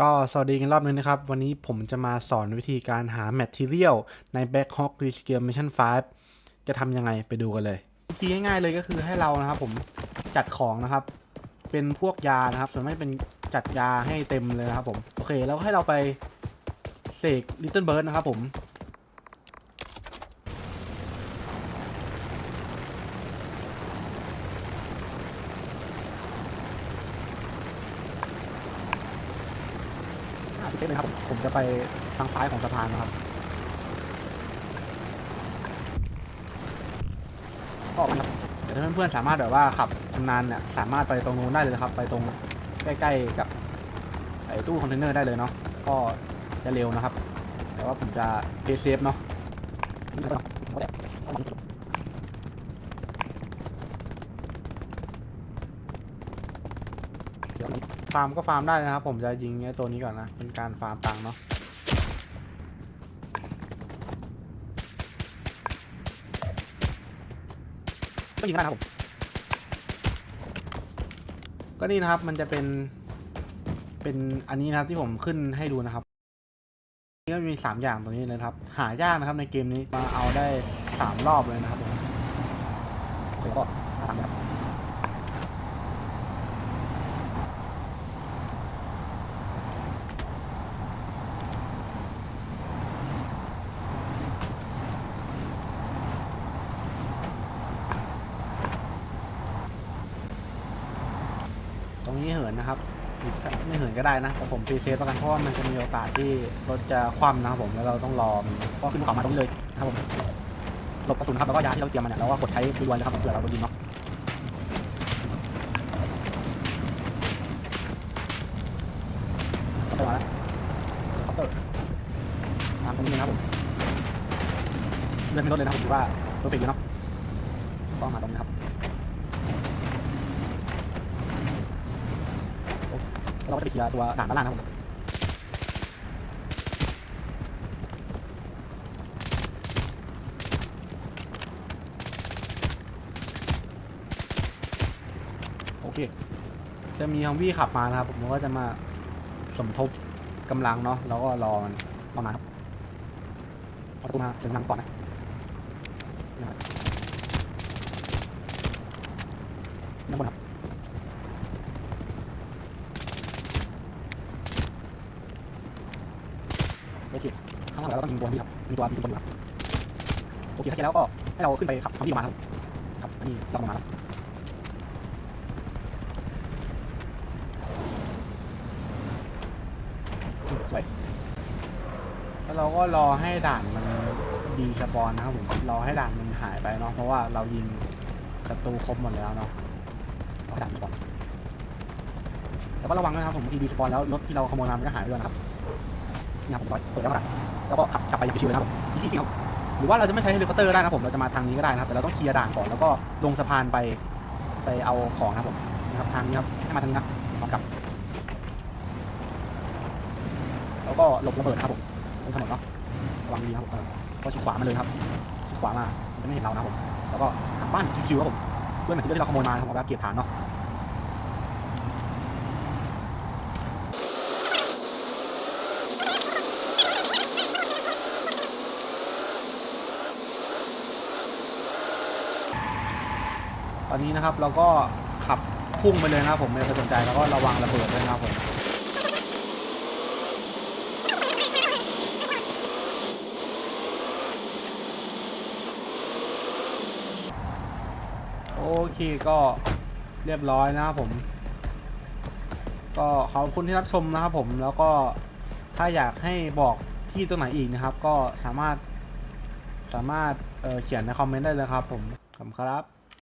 ก็สวัสดีกันรอบนึงนะครับ วันนี้ผมจะมาสอนวิธีการหา Material ใน Backhawk Rescue Mission 5 จะทำยังไงไปดูกันเลยวิธีง่ายๆเลยก็คือให้เรานะครับผมจัดของนะครับ เป็นพวกยานะครับ ส่วนไม่เป็นจัดยาให้เต็มเลยนะครับผม โอเค แล้วให้เราไปเสก Little Bird นะครับผม อ่าพี่เจ๊เลยครับผมผมจะไปทางซ้ายของสะพานนะครับก็ออกมาครับแต่ถ้าเพื่อนๆสามารถแบบว่าขับชำนาญเนี่ยสามารถไปตรงนู้นได้เลยครับ ไปตรงใกล้ๆกับไอ้ตู้คอนเทนเนอร์ได้เลยเนาะก็จะเร็วนะครับ แต่ว่าผมจะเพย์เซฟเนาะเดี๋ยว ฟาร์มก็ฟาร์มได้นะครับ ผมจะยิงไอ้ตัวนี้ก่อนนะ เป็นการฟาร์มตังค์เนาะก็ยิงได้นะครับผม ก็นี่นะครับมันจะเป็น เป็นอันนี้นะครับที่ผมขึ้นให้ดูนะครับนี่ก็มีสามอย่างตรงนี้เลยนะครับ หายากนะครับในเกมนี้มาเอาได้สามรอบเลยนะครับผมแล้วก็ตามครับ ตรงนี้เหินนะครับ ไม่เหินก็ได้นะแต่ผมฟรีเซฟประกันเพราะว่ามันจะมีโอกาสที่รถจะคว่ำนะครับผมแล้วเราต้องรอมันก็ขึ้นเขามาตรงนี้เลยนะครับผมหลบกระสุนครับแล้วก็ยาที่เราเตรียมมาเนี่ยเราก็กดใช้ดีวันนะครับเผื่อเราโดนยิงเนาะเข้ามาแล้วเคาน์เตอร์ตามตรงนี้นะครับผมเลื่อนไม่ลดเลยนะผมถือว่ารถเฟกอยู่เนาะก็มาตรงนี้ครับ เราก็จะไปเคลียร์ตัวด่านด้านล่างนะครับผมโอเค จะมีฮัมวี่ขับมานะครับ ผมก็จะมาสมทบกำลังเนาะแล้วก็รอมันประมาณครับเอาตัวมาเชิญนำก่อนนะนี่นบนครับ โอเคข้างล่างเราต้องยิงตัวนี้ครับยิงตัวยิงตัวนี้ครับโอเคถ้าเสร็จแล้วก็ให้เราขึ้นไปขับทำที่ออกมาครับครับอันนี้เราออกมาแล้วสวยแล้วเราก็รอให้ด่านมันดีสปอนนะครับผมรอให้ด่านมันหายไปเนาะเพราะว่าเรายิงศัตรูครบหมดแล้วเนาะรอด่านก่อนแต่ก็ระวังนะครับผมทีดีสปอนแล้วรถที่เราขโมยมามันก็หายไปด้วยนะครับ นี่ครับผมร้อยเปิดแล้วก็ดันแล้วก็ขับกลับไปอย่างชิวๆนะครับอีซี่ๆครับหรือว่าเราจะไม่ใช้เฮลิคอปเตอร์ก็ได้นะครับผมเราจะมาทางนี้ก็ได้นะครับแต่เราต้องเคลียร์ด่านก่อนแล้วก็ลงสะพานไปไปเอาของนะครับผมนะครับทางนี้ครับให้มาทางนี้นะพร้อมกับ แล้วก็หลบระเบิดครับผมบนถนนเนาะระวังดีครับผมก็ชิดขวามาเลยครับชิดขวามาจะไม่เห็นเรานะครับผมแล้วก็กลับบ้านชิวๆครับผมด้วยแมทที่เราขโมยมาครับผมเอาไปเก็บฐานเนาะ อนนี้นะครับเราก็ขับพุ่งไปเลยนะครับผมไม่ต้องสนใจแล้วก็ระวังระเบิดด้วยนะครับผมโอเคก็เรียบร้อยนะครับผม ก็ขอบคุณที่รับชมนะครับผมแล้วก็ถ้าอยากให้บอกที่ตรงไหนอีกนะครับ ก็สามารถสามารถเเขียนในคอมเมนต์ได้เลยครับผมขอบคุณครับ